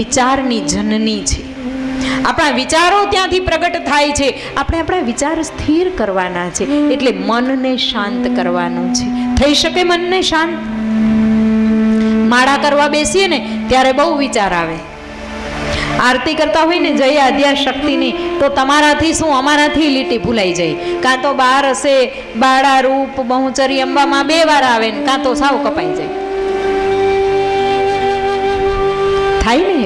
વિચારની જનની છે. આપણા વિચારો ત્યાંથી પ્રગટ થાય છે. આપણે આપણા વિચાર સ્થિર કરવાના છે. એટલે મનને શાંત કરવાનું છે. થઈ શકે મનને શાંત? માળા કરવા બેસીએ ને, ત્યારે બહુ વિચાર આવે. આરતી કરતા હોય ને, જય આદ્યા શક્તિની, તો તમારાથી શું, અમારાથી લીટી ભૂલાઈ જાય. કાં તો બાર હશે, બાળા રૂપ, બહુચરી અંબામાં બે વાર આવે ને, કાં તો સાવ કપાઈ જાય. થાય ને?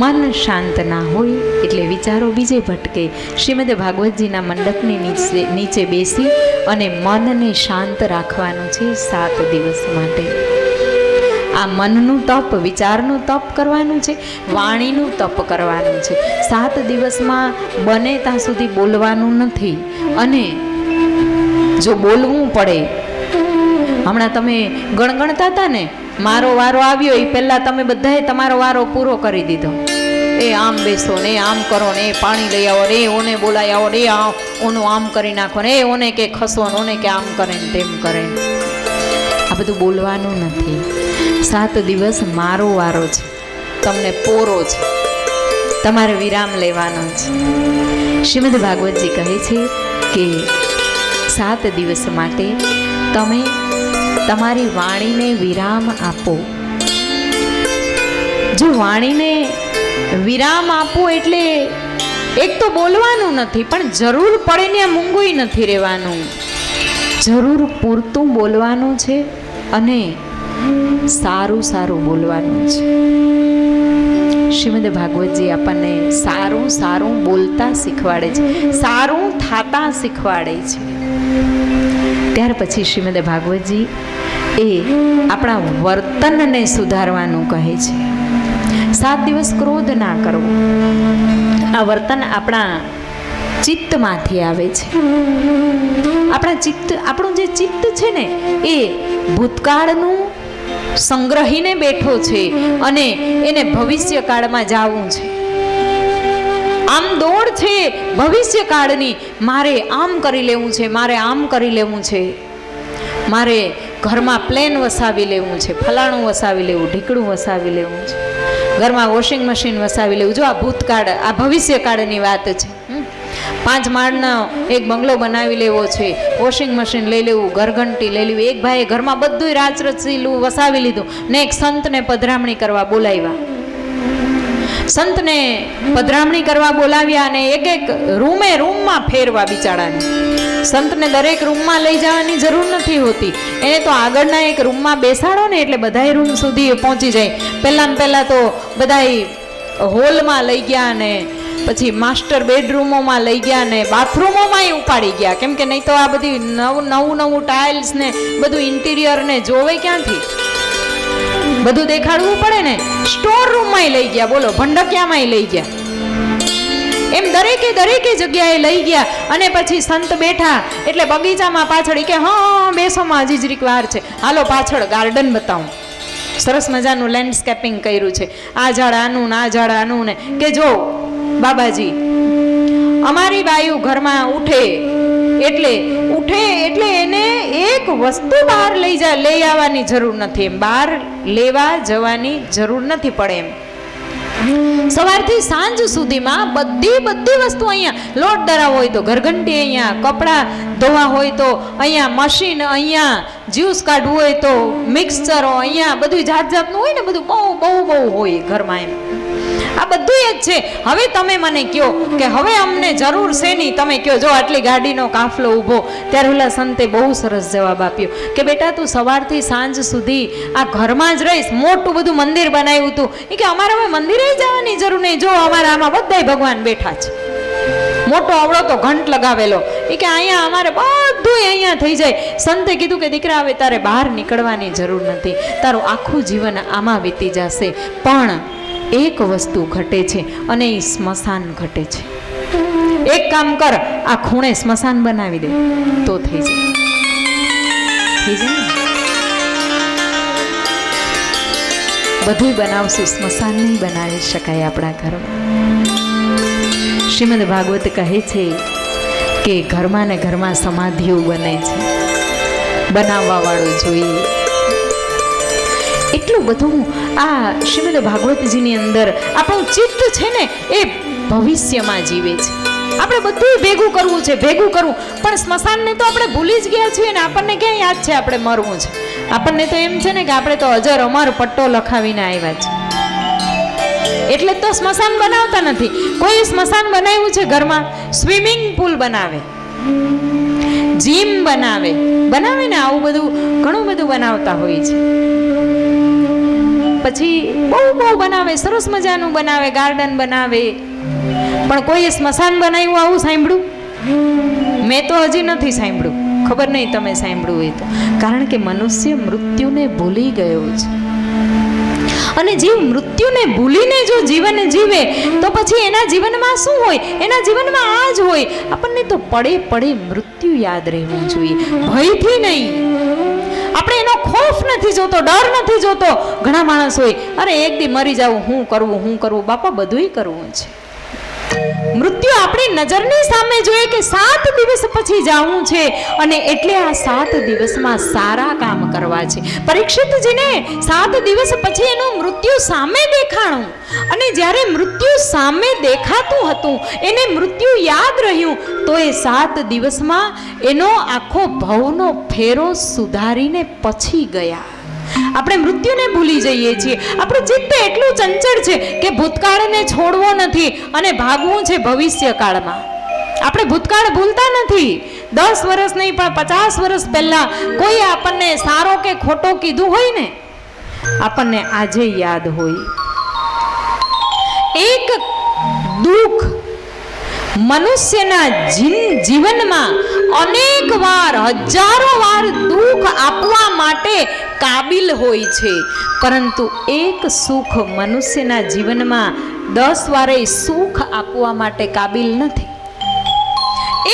મન શાંત ના હોય એટલે વિચારો બીજે ભટકે. શ્રીમદ ભાગવતજીના મંડપની નીચે નીચે બેસી અને મનને શાંત રાખવાનું છે સાત દિવસ માટે. આ મનનું તપ, વિચારનું તપ કરવાનું છે, વાણીનું તપ કરવાનું છે. સાત દિવસમાં બને ત્યાં સુધી બોલવાનું નથી. અને જો બોલવું પડે, હમણાં તમે ગણગણતા હતા ને મારો વારો આવ્યો એ પહેલાં તમે બધાએ તમારો વારો પૂરો કરી દીધો. એ આમ બેસો ને આમ કરો ને પાણી લઈ આવો એ ઓને બોલાય આવો ને આ ઓનું આમ કરી નાખો ને ઓને કે ખસો ને ઓને કે આમ કરે ને તેમ કરે. આ બધું બોલવાનું નથી. સાત દિવસ મારો વારો છે. તમને પોરો છે. તમારે વિરામ લેવાનો છે. શ્રીમદ ભાગવતજી કહે છે કે સાત દિવસ માટે તમે તમારી વાણીને વિરામ આપો. જો વાણીને વિરામ આપો એટલે એક તો બોલવાનું નથી, પણ જરૂર પડે ને મૂંગું નથી રહેવાનું. જરૂર પૂરતું બોલવાનું છે અને સારું સારું બોલવાનું છે. શ્રીમદ ભાગવતજી આપણને સારું સારું બોલતા શીખવાડે છે, સારું થાતા શીખવાડે છે. ત્યાર પછી શ્રીમદ ભાગવતજી એ આપણા વર્તનને સુધારવાનું કહે છે. સાત દિવસ ક્રોધ ના કરવો. આ વર્તન આપણા ચિત્તમાંથી આવે છે. આપણા ચિત્ત, આપણું જે ચિત્ત છે ને, એ ભૂતકાળનું સંગ્રહીને બેઠો છે અને એને ભવિષ્યકાળમાં જવું છે. આમ દોડ છે ભવિષ્યકાળની. મારે આમ કરી લેવું છે, મારે આમ કરી લેવું છે. મારે ઘરમાં પ્લેન વસાવી લેવું છે, ફલાણું વસાવી લેવું, ઢીકડું વસાવી લેવું છે. ઘરમાં વોશિંગ મશીન વસાવી લેવું. જો આ ભૂતકાળ, આ ભવિષ્ય કાળની વાત છે. પાંચ માળનો એક બંગલો બનાવી લેવો છે વોશિંગ મશીન લઈ લેવું, ઘરઘંટી લઈ લેવી. એક ભાઈએ ઘરમાં બધું રાચરચીલું વસાવી લીધું ને એક સંતને પધરામણી કરવા બોલાવ્યા. સંતને પધરામણી કરવા બોલાવ્યા અને એક એક રૂમે રૂમમાં ફેરવા બિચારાને. સંતને દરેક રૂમમાં લઈ જવાની જરૂર નથી હોતી. એને તો આગળના એક રૂમમાં બેસાડો ને એટલે બધાય રૂમ સુધી પહોંચી જાય. પહેલાં ને પહેલાં તો બધાય હોલમાં લઈ ગયા ને પછી માસ્ટર બેડરૂમોમાં લઈ ગયા ને બાથરૂમોમાંય ઉપાડી ગયા. કેમ કે નહીં તો આ બધી નવું નવું નવું ટાઇલ્સ ને બધું ઇન્ટિરિયર ને જોવે ક્યાંથી? બધું દેખાડવું પડે ને સ્ટોર રૂમમાં લઈ ગયા, બોલો, ભંડકિયામાંય લઈ ગયા. એમ દરેકે દરેકે જગ્યાએ લઈ ગયા અને પછી સંત બેઠા, એટલે બગીચામાં પાછળ કે, હા બેસોમાં હજી જરીક વાર છે. હાલો, પાછળ ગાર્ડન બતાવું. સરસ મજાનું લેન્ડસ્કેપિંગ કર્યું છે. આ ઝાડ આનું ને, આ ઝાડ આનું ને. કે જો, બાબાજી, અમારી બાયુ ઘરમાં ઉઠે એટલે ઉઠે એટલે એને એક વસ્તુ બહાર લઈ જા, લઈ આવવાની જરૂર નથી એમ. બહાર લેવા જવાની જરૂર નથી પડે એમ. સવારથી સાંજ સુધીમાં બધી બધી વસ્તુ અહીંયા, લોટ ધરાવ હોય તો ઘરઘંટી અહીંયા, કપડાં ધોવા હોય તો અહીંયા, મશીન અહીંયા, જ્યુસ કાઢવું હોય તો મિક્સચરો અહીંયા બધું જાત જાતનું હોય ને બધું બહુ બહુ બહુ હોય ઘરમાં એમ. આ બધું જ છે. હવે તમે મને કહો કે હવે અમને જરૂર છે નહીં. તમે કહો, જો આટલી ગાડીનો કાફલો ઊભો. ત્યારે ઓલા સંતે બહુ સરસ જવાબ આપ્યો કે, બેટા, તું સવારથી સાંજ સુધી આ ઘરમાં જ રહીશ. મોટું બધું મંદિર બનાવ્યું હતું એ કે, અમારે હવે મંદિરે જવાની જરૂર નહીં. જો અમારા આમાં બધાય ભગવાન બેઠા છે. મોટો આવડો તો ઘંટ લગાવેલો. એ કે, અહીંયા અમારે બધું અહીંયા થઈ જાય. સંતે કીધું કે, દીકરા, હવે તારે બહાર નીકળવાની જરૂર નથી. તારું આખું જીવન આમાં વીતી જશે. પણ એક વસ્તુ ઘટે છે અને એ સ્મશાન ઘટે છે. એક કામ કર, આ ખૂણે સ્મશાન બનાવી દે. તો થઈ જાય. થઈ જાય બધું બનાવશું સ્મશાન નહીં બનાવી શકાય આપણા ઘરમાં. શ્રીમદ ભાગવત કહે છે કે ઘરમાં ને ઘરમાં સમાધિઓ બને છે. બનાવવા વાળો જોઈએ. એટલું બધું આ શ્રીમદ ભાગવતજીની અંદર આપણું ચિત્ત છે ને એ ભવિષ્યમાં જીવે છે. આપણે બધું ભેગું કરવું છે, ભેગું કરવું. પણ સ્મશાનને તો આપણે ભૂલી જ ગયા છીએ ને, આપણને ક્યાં યાદ છે આપણે મરવું છે? આપણને તો એમ છે ને કે આપણે તો અજર અમર પટ્ટો લખાવીને આવ્યા છે. એટલે તો સ્મશાન બનાવતા નથી. કોઈ સ્મશાન બનાવ્યું છે ઘરમાં? સ્વિમિંગ પુલ બનાવે. જીમ બનાવે. બનાવે ને આવું બધું ઘણું બધું બનાવતા હોય છે. પછી બહુ બહુ બનાવે, સરસ મજાનું બનાવે, ગાર્ડન બનાવે. પણ કોઈએ સ્મશાન બનાવ્યું આવું સાંભળ્યું? મેં તો હજી નથી સાંભળ્યું. ખબર નહીં તમે સાંભળ્યું હોય તો. કારણ કે મનુષ્ય મૃત્યુને ભૂલી ગયો છે. અને જીવ મૃત્યુને ભૂલીને જો જીવન જીવે, તો પછી એના જીવનમાં શું હોય? એના જીવનમાં આ જ હોય. આપણને તો પડે પડે મૃત્યુ યાદ રહેવું જોઈએ. ભયથી નહીં. ખોફ નથી જોતો, ડર નથી જોતો. ઘણા માણસ હોય, અરે, એક દી મરી જાવું હું કરવું હું કરવું. બાપા, બધુંય કરવું છે. મૃત્યુ આપણી નજરની સામે જોઈએ કે સાત દિવસ પછી જવું છે અને એટલે આ સાત દિવસમાં સારા કામ કરવા છે. પરીક્ષિતજીને સાત દિવસ પછી એનું મૃત્યુ સામે દેખાણું અને જ્યારે મૃત્યુ સામે દેખાતું હતું, એને મૃત્યુ યાદ રહ્યું, તો એ સાત દિવસમાં એનો આખો ભવનો ફેરો સુધારીને પછી ગયા. આપણે મૃત્યુને ભૂલી જઈએ છીએ. આપણું ચિત્ત એટલું ચંચળ છે કે ભૂતકાળને છોડવો નથી અને ભાગવું છે ભવિષ્યકાળમાં. આપણે ભૂતકાળ ભૂલતા નથી. દસ વર્ષ નહીં, પણ પચાસ વર્ષ પહેલાં કોઈ આપણને સારો કે ખોટો કીધું હોય ને, આપણને આજે યાદ હોય. એક દુઃખ મનુષ્યના જીવનમાં અનેક વાર, હજારો વાર દુઃખ આપવા માટે કાબિલ હોય છે. પરંતુ એક સુખ મનુષ્યના જીવનમાં દસ વારે સુખ આપવા માટે કાબિલ નથી.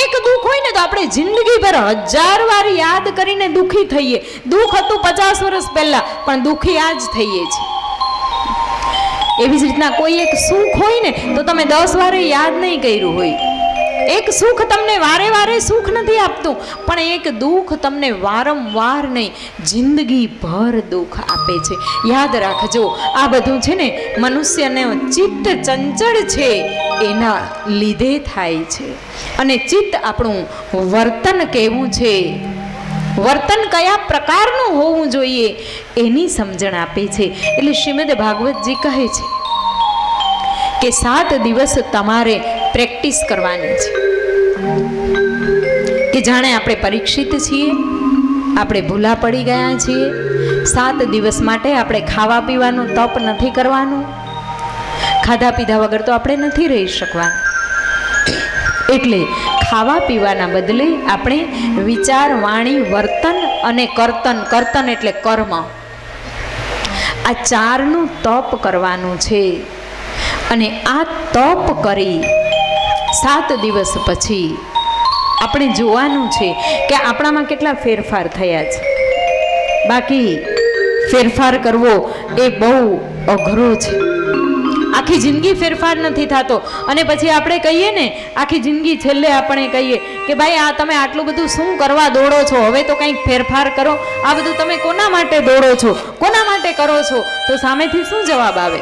એક દુઃખ હોય ને તો આપણે જિંદગીભર હજાર વાર યાદ કરીને દુઃખી થઈએ. દુઃખ હતું પચાસ વર્ષ પહેલા, પણ દુઃખી આજ થઈએ છીએ. એવી જ રીતના કોઈ એક સુખ હોય ને, તો તમે દસ વારે યાદ નહીં કર્યું હોય. એક સુખ તમને વારે વારે સુખ નથી આપતું, પણ એક દુઃખ તમને વારંવાર નહીં, જિંદગીભર દુઃખ આપે છે. યાદ રાખજો, આ બધું છે ને મનુષ્યને ચિત્ત ચંચળ છે, એના લીધે થાય છે. અને ચિત્ત આપણું વર્તન કેવું છે વર્તન કયા પ્રકારનું હોવું જોઈએ એની સમજણ આપે છે. એટલે શ્રીમદ ભાગવતજી કહે છે કે સાત દિવસ તમારે પ્રેક્ટિસ કરવાની છે. કે જાણે આપણે પરીક્ષિત છીએ, આપણે ભૂલા પડી ગયા છીએ, સાત દિવસ માટે આપણે ખાવા પીવાનું તપ નથી કરવાનું, ખાધા પીધા વગર તો આપણે નથી રહી શકવાનું. એટલે ખાવા પીવાના બદલે આપણે વિચાર, વાણી, વર્તન અને કર્તન કર્તન એટલે કર્મ. આ ચારનું તપ કરવાનું છે. અને આ તપ કરી સાત દિવસ પછી આપણે જોવાનું છે કે આપણામાં કેટલા ફેરફાર થયા છે. બાકી ફેરફાર કરવો એ બહુ અઘરો છે. આખી જિંદગી ફેરફાર નથી થતો. અને પછી આપણે કહીએ ને, આખી જિંદગી છેલ્લે આપણે કહીએ કે ભાઈ, આ તમે આટલું બધું શું કરવા દોડો છો? હવે તો કંઈક ફેરફાર કરો. આ બધું તમે કોના માટે દોડો છો? કોના માટે કરો છો? તો સામેથી શું જવાબ આવે?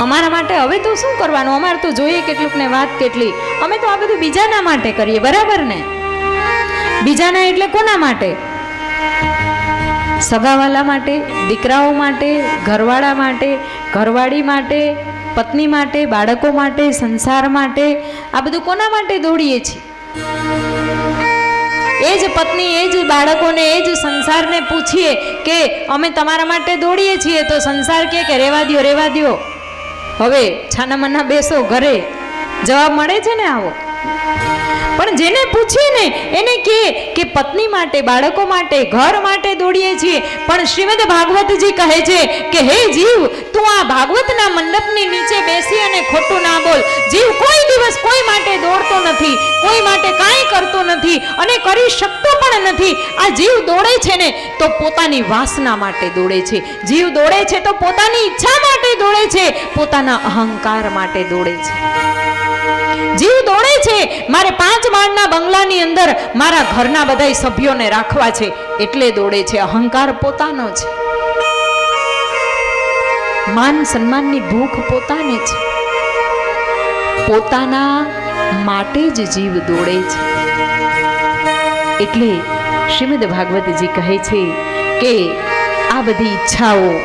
અમારા માટે હવે તો શું કરવાનું? અમારે તો જોઈએ કેટલુંક ને વાત કેટલી. અમે તો આ બધું બીજાના માટે કરીએ, બરાબર ને? બીજાના એટલે કોના માટે? સગાવાલા માટે, દીકરાઓ માટે, ઘરવાળા માટે, ઘરવાળી માટે, પત્ની માટે, બાળકો માટે, સંસાર માટે, આ બધું કોના માટે દોડીએ છીએ? એ જ પત્ની, એ જ બાળકોને, એ જ સંસારને પૂછીએ કે અમે તમારા માટે દોડીએ છીએ તો સંસાર કે કે રેવા દ્યો, રેવા દો હવે છાના મના બેસો ઘરે. જવાબ મળે છે ને આવો? પણ જેને પૂછીએ ને, એને કહે કે પત્ની માટે, બાળકો માટે, ઘર માટે દોડીએ છીએ. પણ શ્રીમદ ભાગવતજી કહે છે કે, હે જીવ, તું આ ભાગવતના મંડપની નીચે બેસી અને ખોટું ના બોલ. જીવ કોઈ દિવસ કોઈ માટે દોડતો નથી, કોઈ માટે કાંઈ કરતો નથી અને કરી શકતો પણ નથી. આ જીવ દોડે છે ને, તો પોતાની વાસના માટે દોડે છે. જીવ દોડે છે તો પોતાની ઈચ્છા માટે દોડે છે, પોતાના અહંકાર માટે દોડે છે. જીવ દોડે છે. મારે પાંચ માળના બંગલાની અંદર મારા ઘરના બધા સભ્યોને રાખવા છે. એટલે દોડે છે. અહંકાર પોતાનો છે. માન સન્માનની ભૂખ પોતાને છે. પોતાના માટે જ જીવ દોડે છે. એટલે શ્રીમદ ભાગવતજી કહે છે કે આ બધી ઈચ્છાઓ,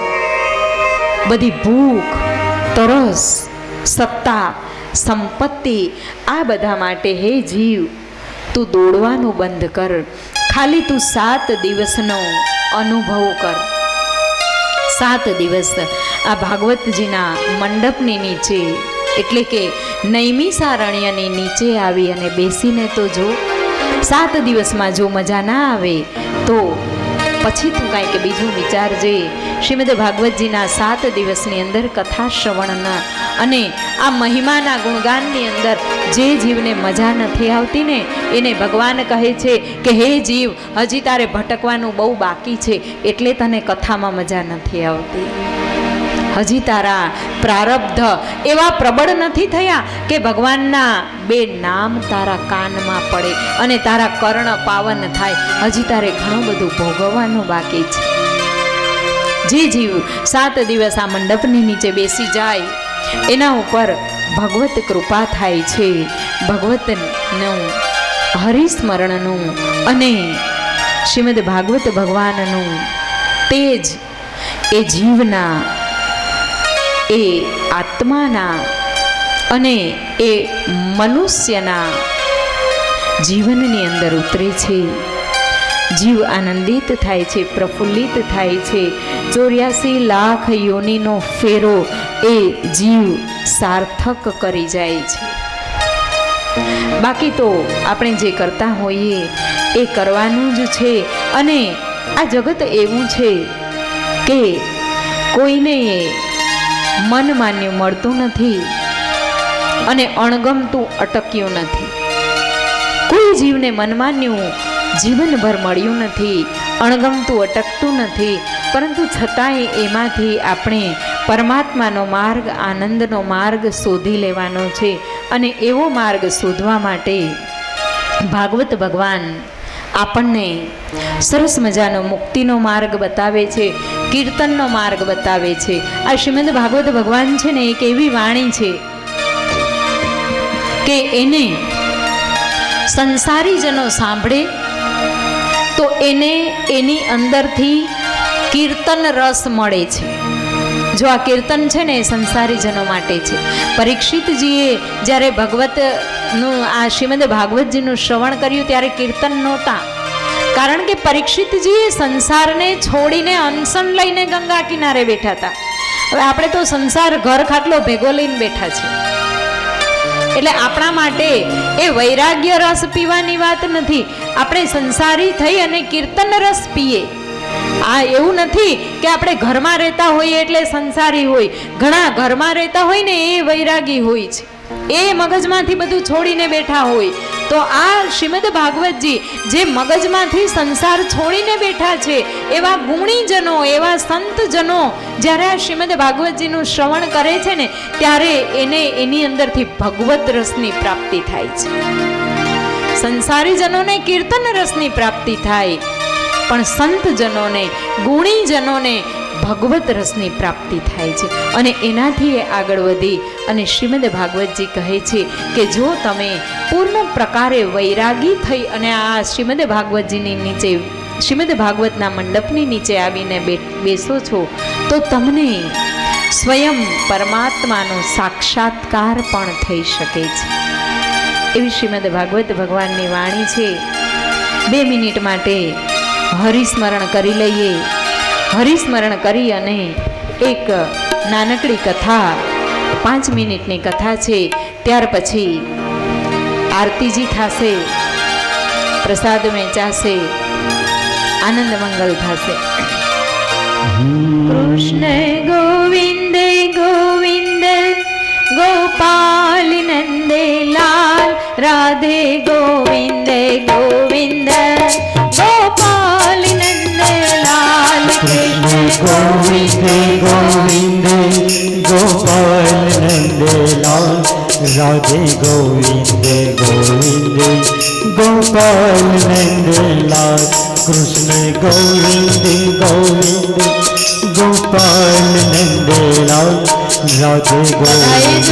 બધી ભૂખ, તરસ, સત્તા સંપત્તિ, આ બધા માટે હે જીવ, તું દોડવાનું બંધ કર. ખાલી તું સાત દિવસનો અનુભવ કર. સાત દિવસ. આ ભાગવતજીના મંડપની નીચે, એટલે કે નૈમિષારણ્યની નીચે આવી અને બેસીને તો જો સાત દિવસમાં જો મજા ના આવે, તો પછી તું કાંઈક બીજું વિચારજે. શ્રીમદ ભાગવતજીના સાત દિવસની અંદર કથા શ્રવણના અને આ મહિમાના ગુણગાનની અંદર જે જીવને મજા નથી આવતી ને, એને ભગવાન કહે છે કે, હે જીવ, હજી તારે ભટકવાનું બહુ બાકી છે, એટલે તને કથામાં મજા નથી આવતી. હજી તારા પ્રારબ્ધ એવા પ્રબળ નથી થયા કે ભગવાનના બે નામ તારા કાનમાં પડે અને તારા કર્ણ પાવન થાય. હજી તારે ઘણું બધું ભોગવવાનું બાકી છે. જે જીવ સાત દિવસ આ મંડપની નીચે બેસી જાય, એના ઉપર ભગવત કૃપા થાય છે. ભગવતનું હરિસ્મરણનું અને શ્રીમદ ભાગવત ભગવાનનું તેજ એ જીવના એ આત્માના અને એ મનુષ્યના જીવનની અંદર ઉતરે છે. જીવ આનંદિત થાય છે, પ્રફુલ્લિત થાય છે. ચોર્યાસી લાખ યોનિનો ફેરો એ જીવ સાર્થક કરી જાય છે. બાકી તો આપણે જે કરતા હોઈએ એ કરવાનું જ છે અને આ જગત એવું છે કે કોઈને મન માન્ય મળતું નથી અને અણગમતું અટક્યું નથી. કોઈ જીવને મનમાન્યું જીવનભર મળ્યું નથી, અણગમતું અટકતું નથી, પરંતુ છતાંય એમાંથી આપણે પરમાત્માનો માર્ગ, આનંદનો માર્ગ શોધી લેવાનો છે અને એવો માર્ગ શોધવા માટે ભાગવત ભગવાન આપણને સરસ મજાનો મુક્તિનો માર્ગ બતાવે છે, કીર્તનનો માર્ગ બતાવે છે. આ શ્રીમદ ભાગવત ભગવાન છે ને એક એવી વાણી છે કે એને સંસારીજનો સાંભળે તો એને એની અંદરથી કીર્તન રસ મળે છે. જો આ કીર્તન છે ને એ સંસારીજનો માટે છે. પરીક્ષિતજીએ જ્યારે ભગવતનું, આ શ્રીમદ ભાગવતજીનું શ્રવણ કર્યું ત્યારે કીર્તન નહોતા. કારણ કે પરીક્ષિતજીએ સંસારને છોડીને અનસન લઈને ગંગા કિનારે બેઠા હતા. હવે આપણે તો સંસાર ઘર ખાટલો ભેગો લઈને બેઠા છે એટલે આપણા માટે એ વૈરાગ્ય રસ પીવાની વાત નથી. આપણે સંસારી થઈ અને કીર્તન રસ પીએ. આ એવું નથી કે આપણે ઘરમાં રહેતા હોઈએ એટલે સંસારી હોય. ઘણા ઘરમાં રહેતા હોય ને એ વૈરાગી હોય છે. એ મગજમાંથી બધું છોડીને બેઠા હોય. તો આ શ્રીમદ ભાગવતજી જે મગજમાંથી સંસાર છોડીને બેઠા છે, એવા ગુણીજનો, એવા સંતજનો જ્યારે આ શ્રીમદ ભાગવતજીનું શ્રવણ કરે છે ને, ત્યારે એને એની અંદરથી ભગવત રસની પ્રાપ્તિ થાય છે. સંસારીજનોને કીર્તન રસની પ્રાપ્તિ થાય. પણ સંતજનોને, ગુણીજનોને ભગવત રસની પ્રાપ્તિ થાય છે. અને એનાથી એ આગળ વધી અને શ્રીમદ ભાગવતજી કહે છે કે જો તમે પૂર્ણ પ્રકારે વૈરાગી થઈ અને આ શ્રીમદ ભાગવતજીની નીચે, શ્રીમદ ભાગવતના મંડપની નીચે આવીને બેસો છો, તો તમને સ્વયં પરમાત્માનો સાક્ષાત્કાર પણ થઈ શકે છે. એવી શ્રીમદ ભાગવત ભગવાનની વાણી છે. બે મિનિટ માટે હરિસ્મરણ કરી લઈએ. હરિસ્મરણ કરી અને એક નાનકડી કથા, પાંચ મિનિટની કથા છે. ત્યાર પછી આરતીજી થશે, પ્રસાદ વેચાશે, આનંદ મંગલ થશે. કૃષ્ણ ગોવિંદ ગોવિંદ, ગોપાલ નંદે લાલ, રાધે ગોવિંદ ગોવિંદ ગોપાલ গোবিন্দে গোবিন্দে গোপাল নন্দলাল রাধে গোবিন্দে গোবিন্দে গোপাল নন্দলাল કૃષ્ણ ગોવિંદ ગોવિંદ ગોપાલ નંદલાલ રાધે ગોવિંદ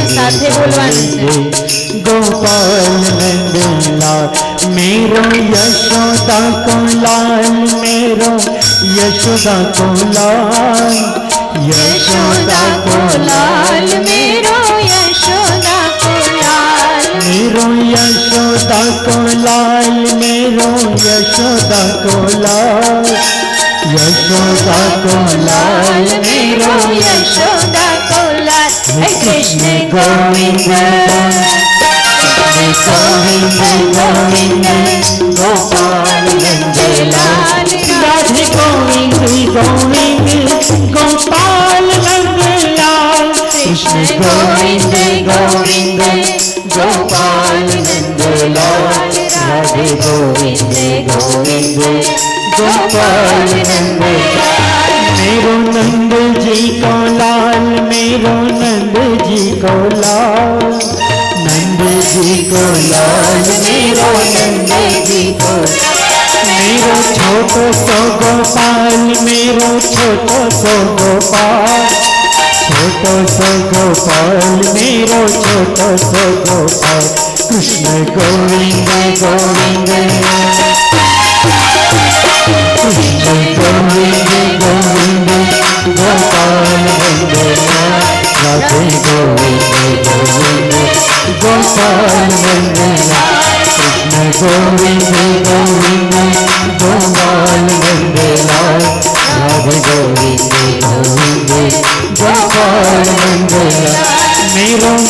ગોપાલ નંદલાલ. મેરો યશોદા કો લાલ મેરો યશોદા કો લાલ યશોદા કો લાલ મેરો યશોદા કો મેરો યશ यशोदा को लाल मेरो यशोदा को लाल यशोदा को लाल मेरो यशोदा को लाल कृष्ण गोविंद गोविंद गोविंद गोपाल नंदलाल राधे गोविंद गोविंद गोपाल नंदलाल कृष्ण गोविंद गोविंद नंदलाल राधे गोविंद गोविंद गोपाल नंदलाल मेरो नंद जी को लाल मेरो नंद जी को लाल नंद जी को लाल मेरो नंद जी को मेरो छोटो सो गोपाल मेरो छोटो सो गोपाल छोटो सो गोपाल मेरो छोटो सो गोपाल கிருஷ்ண கோவிந்த கோவிந்த கிருஷ்ண கோவிந்த கோவிந்த கோபால ராதே கோவிந்த கோவிந்த கோபால கிருஷ்ண கோவிந்த கோவிந்த கோபால ராதே கோவிந்த கோவிந்த கோபால மேலும்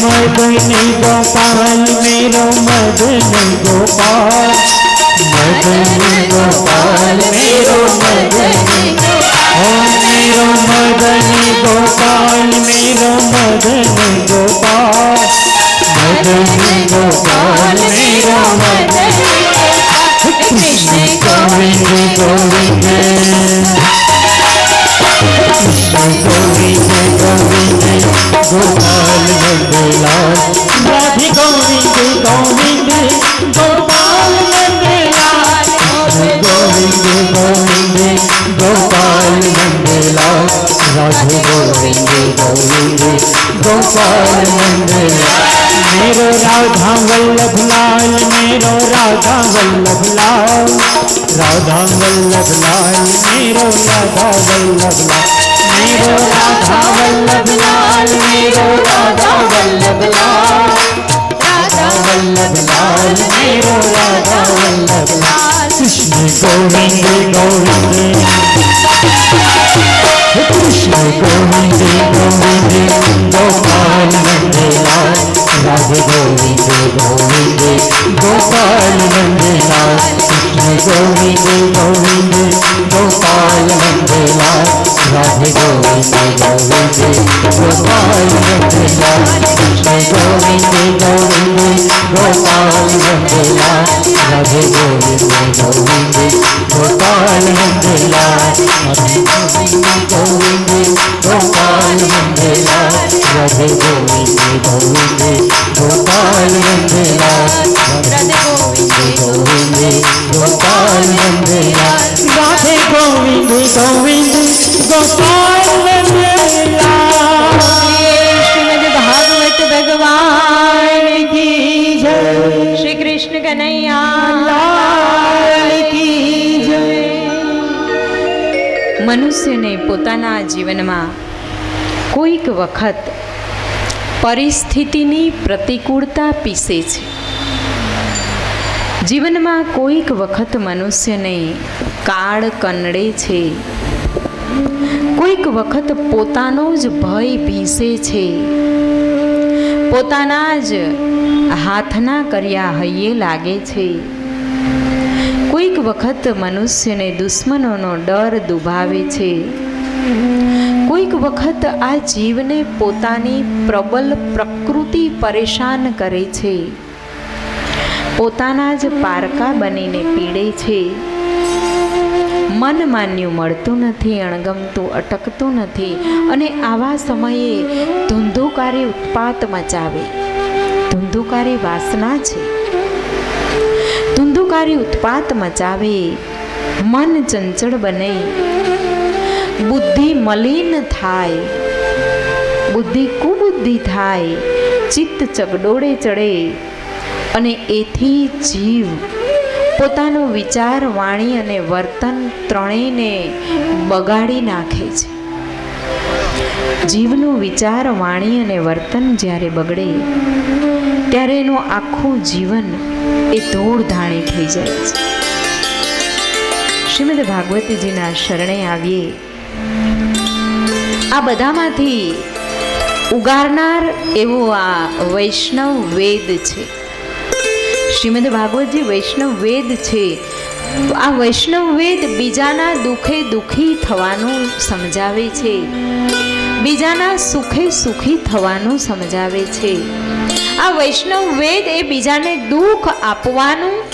கோபால मदन गोपाल मदन गोपाल मेरो मदन ओ मेरो मदन गोपाल मेरो मदन गोपाल। मेरो राधा वल्लभ लाल राधा वल्लभ लाल मेरो राधा वल्लभ लाल कृष्ण गोविंद गोविंद कृष्ण गोविंद गोविंद गोपाल नंदलाल राधे गोविंद गोविंद गोपाल नंदलाल कृष्ण गोविंद गोविंद गोपाल नंदलाल राधे गोविंद गोविंद गोपाल नंदलाल कृष्ण गोविंद गोविंद गोपाल नंदलाल राधे गोविंद गोविंद गोपाल नंदलाल राधे गोविंद गोविंद गोपाल नंदलाल राधे गोविंद गोविंद જીવનમાં કોઈક વખત પરિસ્થિતિની પ્રતિકૂળતા પીસે છે. જીવનમાં કોઈક વખત મનુષ્યને કાળ કનડે છે. કોઈક વખત પોતાનો જ ભય ભીસે છે. પોતાના જ હાથના કર્યા હૈયે લાગે છે. કોઈક વખત મનુષ્યને દુશ્મનોનો ડર દુભાવે છે. કોઈક વખત આ જીવને પોતાની પ્રબલ પ્રકૃતિ પરેશાન કરે છે. પોતાના જ પારકા બનીને પીડે છે. મન માન્યું મળતું નથી, અણગમતું, અટકતું નથી અને આવા સમયે ધુંધુકારી ઉત્પાત મચાવે. ધુંધુકારી વાસના છે. ધુંધુકારી ઉત્પાત મચાવે. મન ચંચળ બને. બુદ્ધિ મલિન થાય. બુદ્ધિ કુબુદ્ધિ થાય. ચિત્ત ચગડોળે ચડે. અને એથી જીવ પોતાનો વિચાર, વાણી અને વર્તન ત્રણેયને બગાડી નાખે છે. જીવનું વિચાર, વાણી અને વર્તન જ્યારે બગડે, ત્યારે એનું આખું જીવન એ ધૂળધાણી થઈ જાય છે. શ્રીમદ ભાગવતીજીના શરણે આવીએ. આ બધામાંથી ઉગારનાર એવો આ વૈષ્ણવ વેદ છે. શ્રીમદ ભાગવતજી વૈષ્ણવ વેદ છે. આ વૈષ્ણવ વેદ બીજાના દુઃખે દુઃખી થવાનું સમજાવે છે. બીજાના સુખે સુખી થવાનું સમજાવે છે. આ વૈષ્ણવ વેદ એ બીજાને દુઃખ આપવાનું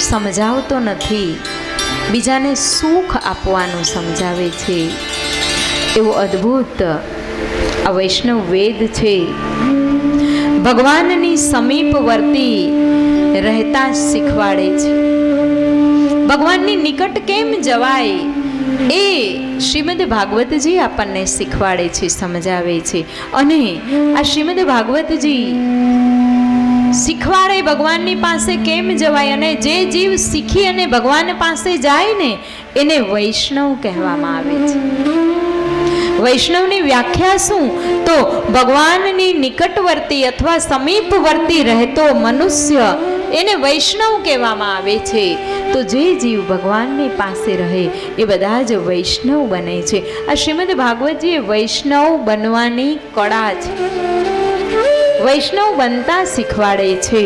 સમજાવતો નથી. બીજાને સુખ આપવાનું સમજાવે છે. એવો અદ્ભુત, આ વૈષ્ણવ વેદ છે. ભગવાનની સમીપવર્તી રહેતા શીખવાડે છે. ભગવાનની નિકટ કેમ જવાય એ શ્રીમદ ભાગવતજી આપણને શીખવાડે છે, સમજાવે છે. અને આ શ્રીમદ ભાગવતજી શીખવાડે ભગવાનની પાસે કેમ જવાય અને જે જીવ શીખી અને ભગવાન પાસે જાય ને, એને વૈષ્ણવ કહેવામાં આવે છે. વૈષ્ણવની વ્યાખ્યા શું? તો ભગવાનની નિકટવર્તી અથવા સમીપવર્તી રહેતો મનુષ્ય એને વૈષ્ણવ કહેવામાં આવે છે. તો જે જીવ ભગવાનની પાસે રહે, એ બધા જ વૈષ્ણવ બને છે. આ શ્રીમદ ભાગવતજી વૈષ્ણવ બનવાની કળા છે. વૈષ્ણવ બનતા શીખવાડે છે.